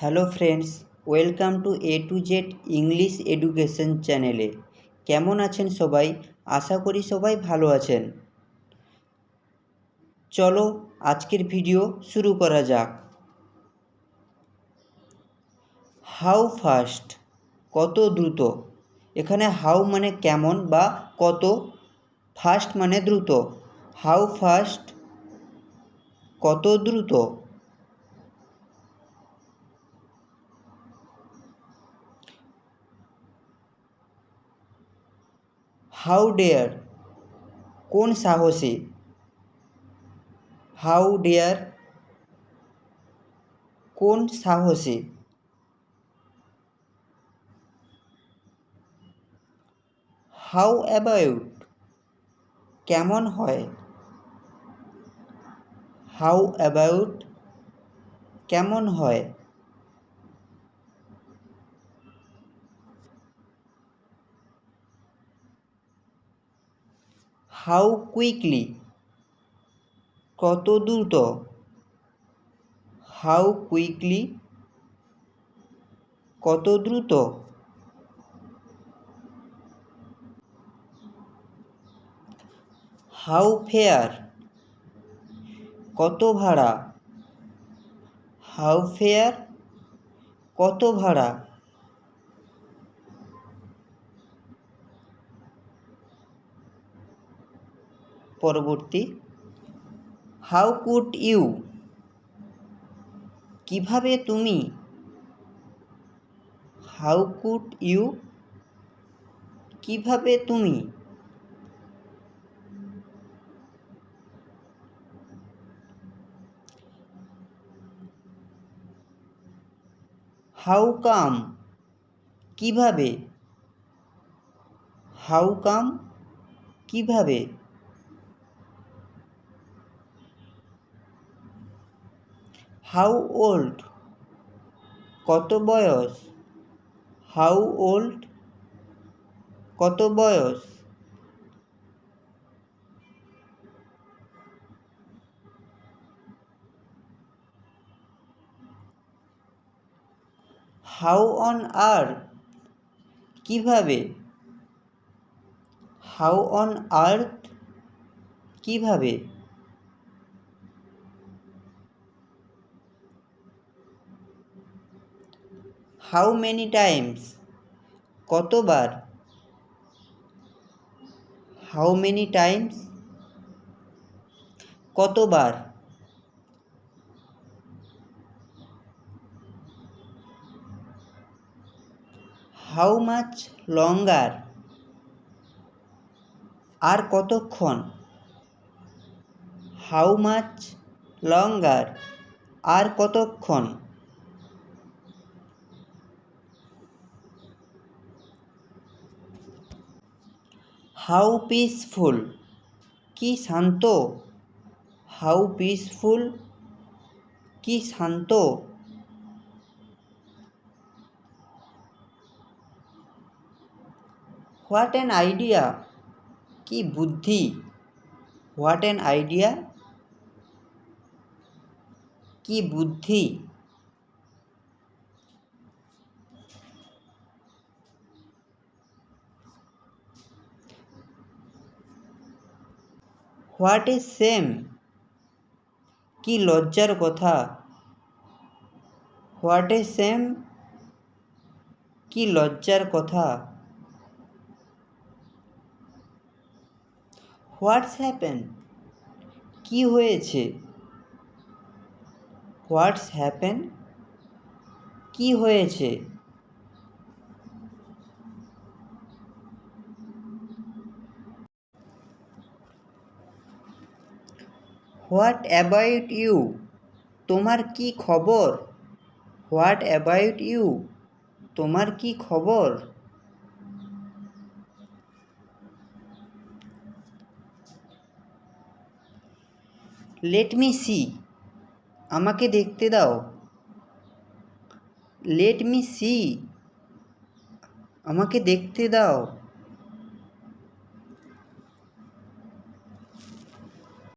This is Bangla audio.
Hello friends, welcome to A to Z English education চ্যানেলে। কেমন আছেন সবাই? আশা করি সবাই ভালো আছেন। চলো আজকের ভিডিও শুরু করা যাক। How fast? কত দ্রুত? এখানে হাউ মানে কেমন বা কত? ফাস্ট মানে দ্রুত। How fast? কত দ্রুত? হাউ ডেয়ার, কোন সাহসে? হাউ ডেয়ার, কোন সাহসে? হাউ অ্যাবাউট, কেমন হয়? হাউ অ্যাবাউট, কেমন হয়? হাউ কুইকলি কত দ্রুত হাউ কুইকলি কত দ্রুত হাউ ফেয়ার কত ভাড়া হাউ ফেয়ার কত ভাড়া পরবর্তী। হাউ কুড ইউ কীভাবে তুমি? হাউ কুড ইউ কীভাবে তুমি? হাউ কাম কীভাবে? হাউ কাম কীভাবে? How old? কত বয়স? How old? কত বয়স? How on earth? কীভাবে? How on earth? কীভাবে? হাউ মেনি টাইমস কতবার? হাউ মেনি টাইমস কতবার? হাউ মাচ লঙ্গার আর কতক্ষণ? হাউ মাচ লঙ্গার আর কতক্ষণ? হাউ পিসফুল কি শান্ত হাউ পিসফুল কি শান্ত হোয়াট অ্যান আইডিয়া কি বুদ্ধি হোয়াট অ্যান আইডিয়া কি বুদ্ধি হোয়াট এ সেম? কি লজ্জার কথা। What a shame? কি লজ্জার কথা। What's happen? কি হয়েছে? What's happen? কি হয়েছে? হোয়াট অ্যাবাউট ইউ তোমার কি খবর হোয়াট অ্যাবাউট ইউ তোমার কি খবর লেট মি সি আমাকে দেখতে দাও লেট মি সি আমাকে দেখতে দাও